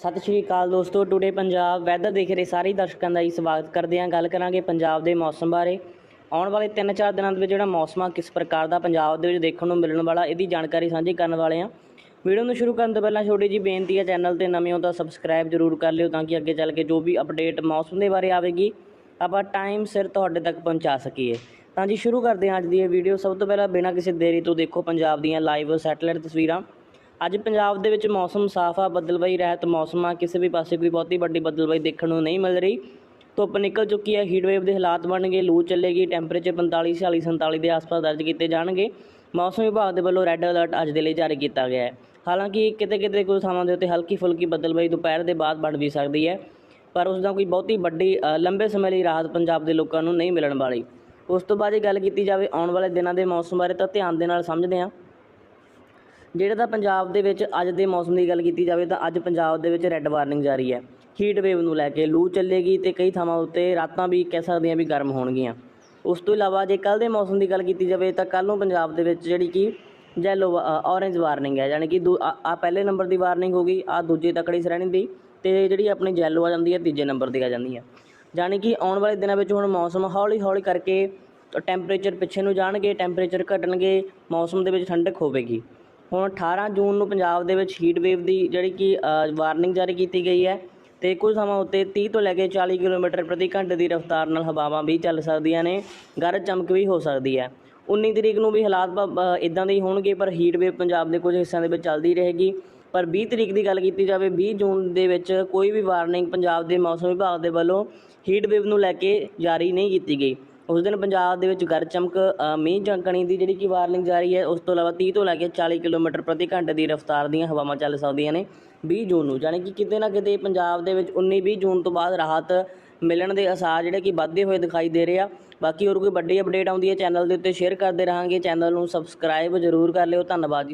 ਸਤਿ ਸ਼੍ਰੀ ਅਕਾਲ ਦੋਸਤੋ today Punjab weather ਦੇਖ ਰਹੇ ਸਾਰੇ ਦਰਸ਼ਕਾਂ ਦਾ ਹੀ ਸਵਾਗਤ ਕਰਦੇ ਹਾਂ। ਗੱਲ ਕਰਾਂਗੇ ਪੰਜਾਬ ਦੇ ਮੌਸਮ ਬਾਰੇ। ਆਉਣ ਵਾਲੇ 3-4 ਦਿਨਾਂ ਦੇ ਵਿੱਚ ਜਿਹੜਾ ਮੌਸਮ ਆ, ਕਿਸ ਪ੍ਰਕਾਰ ਦਾ ਪੰਜਾਬ ਦੇ ਵਿੱਚ ਦੇਖਣ ਨੂੰ ਮਿਲਣ ਵਾਲਾ, ਇਹਦੀ ਜਾਣਕਾਰੀ ਸਾਂਝੀ ਕਰਨ ਵਾਲੇ ਹਾਂ। ਵੀਡੀਓ ਨੂੰ ਸ਼ੁਰੂ ਕਰਨ ਤੋਂ ਪਹਿਲਾਂ ਛੋਟੀ ਜੀ ਬੇਨਤੀ ਹੈ ਚੈਨਲ ਤੇ ਨਵੇਂ ਹੋ ਤਾਂ ਸਬਸਕ੍ਰਾਈਬ ਜ਼ਰੂਰ ਕਰ ਲਿਓ ਤਾਂ ਕਿ ਅੱਗੇ ਚੱਲ ਕੇ ਜੋ ਵੀ ਅਪਡੇਟ ਮੌਸਮ ਦੇ ਬਾਰੇ ਆਵੇਗੀ, ਆਪਾਂ ਟਾਈਮ ਸਿਰ ਤੁਹਾਡੇ ਤੱਕ ਪਹੁੰਚਾ ਸਕੀਏ। ਤਾਂ ਜੀ, ਸ਼ੁਰੂ ਕਰਦੇ ਹਾਂ ਅੱਜ ਦੀ ਇਹ ਵੀਡੀਓ ਸਭ ਤੋਂ ਪਹਿਲਾਂ ਬਿਨਾਂ ਕਿਸੇ ਦੇਰੀ ਤੋਂ ਦੇਖੋ ਪੰਜਾਬ ਦੀਆਂ ਲਾਈਵ ਸੈਟੇਲਾਈਟ ਤਸਵੀਰਾਂ। ਅੱਜ ਪੰਜਾਬ ਦੇ ਵਿੱਚ ਮੌਸਮ ਸਾਫ਼ ਆ ਬੱਦਲਬਾਈ ਰਹਿਤ ਮੌਸਮ ਆ, ਕਿਸੇ ਵੀ ਪਾਸੇ ਕੋਈ ਬਹੁਤੀ ਵੱਡੀ ਬੱਦਲਬਾਈ ਦੇਖਣ ਨੂੰ ਨਹੀਂ ਮਿਲ ਰਹੀ। ਧੁੱਪ ਨਿਕਲ ਚੁੱਕੀ ਹੈ ਹੀਟ ਵੇਵ ਦੇ ਹਾਲਾਤ ਬਣ ਗਏ, ਲੂ ਚੱਲੇਗੀ ਟੈਂਪਰੇਚਰ 45 46 47 ਦੇ ਆਸ-ਪਾਸ ਦਰਜ ਕੀਤੇ ਜਾਣਗੇ। ਮੌਸਮ ਵਿਭਾਗ ਦੇ ਵੱਲੋਂ ਰੈੱਡ ਅਲਰਟ ਅੱਜ ਦੇ ਲਈ ਜਾਰੀ ਕੀਤਾ ਗਿਆ ਹੈ। ਹਾਲਾਂਕਿ ਕਿਤੇ-ਕਿਤੇ ਕੁਝ ਥਾਵਾਂ ਦੇ ਉੱਤੇ ਹਲਕੀ ਫੁਲਕੀ ਬੱਦਲਬਾਈ ਦੁਪਹਿਰ ਦੇ ਬਾਅਦ ਬਣ ਵੀ ਸਕਦੀ ਹੈ, ਪਰ ਉਸ ਦਾ ਕੋਈ ਬਹੁਤੀ ਵੱਡੀ ਲੰਬੇ ਸਮੇਂ ਲਈ ਰਾਹਤ ਪੰਜਾਬ ਦੇ ਲੋਕਾਂ ਨੂੰ ਨਹੀਂ ਮਿਲਣ ਵਾਲੀ। ਉਸ ਤੋਂ ਬਾਅਦ ਜੇ ਗੱਲ ਕੀਤੀ ਜਾਵੇ ਆਉਣ ਵਾਲੇ ਦਿਨਾਂ ਦੇ ਮੌਸਮ ਬਾਰੇ ਤਾਂ ਧਿਆਨ ਦੇ ਨਾਲ ਸਮਝਦੇ ਹਾਂ। ਜਿਹੜੇ ਤਾਂ ਪੰਜਾਬ ਦੇ ਵਿੱਚ ਅੱਜ ਦੇ ਮੌਸਮ ਦੀ ਗੱਲ ਕੀਤੀ ਜਾਵੇ ਤਾਂ ਅੱਜ ਪੰਜਾਬ ਦੇ ਵਿੱਚ ਰੈੱਡ ਵਾਰਨਿੰਗ ਜਾਰੀ ਹੈ। ਹੀਟ ਵੇਵ ਨੂੰ ਲੈ ਕੇ ਲੂ ਚੱਲੇਗੀ ਤੇ ਕਈ ਥਾਵਾਂ ਉੱਤੇ ਰਾਤਾਂ ਵੀ ਕਹਿ ਸਕਦੇ ਹਾਂ ਵੀ ਗਰਮ ਹੋਣਗੀਆਂ। ਉਸ ਤੋਂ ਇਲਾਵਾ ਜੇ ਕੱਲ ਦੇ ਮੌਸਮ ਦੀ ਗੱਲ ਕੀਤੀ ਜਾਵੇ ਤਾਂ ਕੱਲ ਨੂੰ ਪੰਜਾਬ ਦੇ ਵਿੱਚ ਜਿਹੜੀ ਕਿ ਯੈਲੋ ਔਰੇਂਜ ਵਾਰਨਿੰਗ ਹੈ, ਯਾਨੀ ਕਿ ਆ ਪਹਿਲੇ ਨੰਬਰ ਦੀ ਵਾਰਨਿੰਗ ਹੋ ਗਈ, ਆ ਦੂਜੇ ਤਕੜੀ ਸ਼੍ਰੇਣੀ ਦੀ ਤੇ ਜਿਹੜੀ ਆਪਣੀ ਯੈਲੋ ਆ ਜਾਂਦੀ ਹੈ, ਤੀਜੇ ਨੰਬਰ ਦੀ ਆ ਜਾਂਦੀ ਹੈ। ਯਾਨੀ ਕਿ ਆਉਣ ਵਾਲੇ ਦਿਨਾਂ ਵਿੱਚ ਹੁਣ ਮੌਸਮ ਹੌਲੀ ਹੌਲੀ ਕਰਕੇ ਟੈਂਪਰੇਚਰ ਪਿੱਛੇ ਨੂੰ ਜਾਣਗੇ ਟੈਂਪਰੇਚਰ ਘਟਣਗੇ, ਮੌਸਮ ਦੇ ਵਿੱਚ ਠੰਡਕ ਹੋਵੇਗੀ। ਹੁਣ 18 ਜੂਨ ਨੂੰ ਪੰਜਾਬ ਦੇ ਵਿੱਚ ਹੀਟ ਵੇਵ ਦੀ ਜਿਹੜੀ ਕਿ ਵਾਰਨਿੰਗ ਜਾਰੀ ਕੀਤੀ ਗਈ ਹੈ ਤੇ ਕੁਝ ਸਮਾਂ ਉੱਤੇ 30 ਤੋਂ ਲੈ ਕੇ 40 ਕਿਲੋਮੀਟਰ ਪ੍ਰਤੀ ਘੰਟੇ ਦੀ ਰਫ਼ਤਾਰ ਨਾਲ ਹਵਾਵਾਂ ਵੀ ਚੱਲ ਸਕਦੀਆਂ ਨੇ, ਗਰਜ ਚਮਕ ਵੀ ਹੋ ਸਕਦੀ ਹੈ। 19 ਤਰੀਕ ਨੂੰ ਵੀ ਹਾਲਾਤ ਇਦਾਂ ਦੇ ਹੀ ਹੋਣਗੇ, ਪਰ ਹੀਟ ਵੇਵ ਪੰਜਾਬ ਦੇ ਕੁਝ ਹਿੱਸਿਆਂ ਦੇ ਵਿੱਚ ਚੱਲਦੀ ਰਹੇਗੀ। ਪਰ 20 ਤਰੀਕ ਦੀ ਗੱਲ ਕੀਤੀ ਜਾਵੇ 20 ਜੂਨ ਦੇ ਵਿੱਚ ਕੋਈ ਵੀ ਵਾਰਨਿੰਗ ਪੰਜਾਬ ਦੇ ਮੌਸਮ ਵਿਭਾਗ ਦੇ ਵੱਲੋਂ ਹੀਟ ਵੇਵ ਨੂੰ ਲੈ ਕੇ ਜਾਰੀ ਨਹੀਂ ਕੀਤੀ ਗਈ। ਉਸ ਦਿਨ ਪੰਜਾਬ ਦੇ ਵਿੱਚ ਗਰਜ ਚਮਕ ਮੀਂਹ ਜੰਕਣੀ ਦੀ ਜਿਹੜੀ ਕਿ ਵਾਰਨਿੰਗ ਜਾਰੀ ਹੈ, ਉਸ ਤੋਂ ਇਲਾਵਾ 30 ਤੋਂ ਲੈ ਕੇ 40 ਕਿਲੋਮੀਟਰ ਪ੍ਰਤੀ ਘੰਟੇ ਦੀ ਰਫ਼ਤਾਰ ਦੀਆਂ ਹਵਾਵਾਂ ਚੱਲ ਸਕਦੀਆਂ ਨੇ 20 ਜੂਨ ਨੂੰ ਯਾਨੀ ਕਿ ਕਿਤੇ ਨਾ ਕਿਤੇ ਪੰਜਾਬ ਦੇ ਵਿੱਚ 19 20 ਜੂਨ ਤੋਂ ਬਾਅਦ ਰਾਹਤ ਮਿਲਣ ਦੇ ਅਸਾਰ ਜਿਹੜੇ ਕਿ ਵੱਧਦੇ ਹੋਏ ਦਿਖਾਈ ਦੇ ਰਹੇ ਆ। ਬਾਕੀ ਹੋਰ ਕੋਈ ਵੱਡੀ ਅਪਡੇਟ ਆਉਂਦੀ ਹੈ, ਚੈਨਲ ਦੇ ਉੱਤੇ ਸ਼ੇਅਰ ਕਰਦੇ ਰਹਾਂਗੇ, ਚੈਨਲ ਨੂੰ ਸਬਸਕ੍ਰਾਈਬ ਜ਼ਰੂਰ ਕਰ ਲਿਓ, ਧੰਨਵਾਦ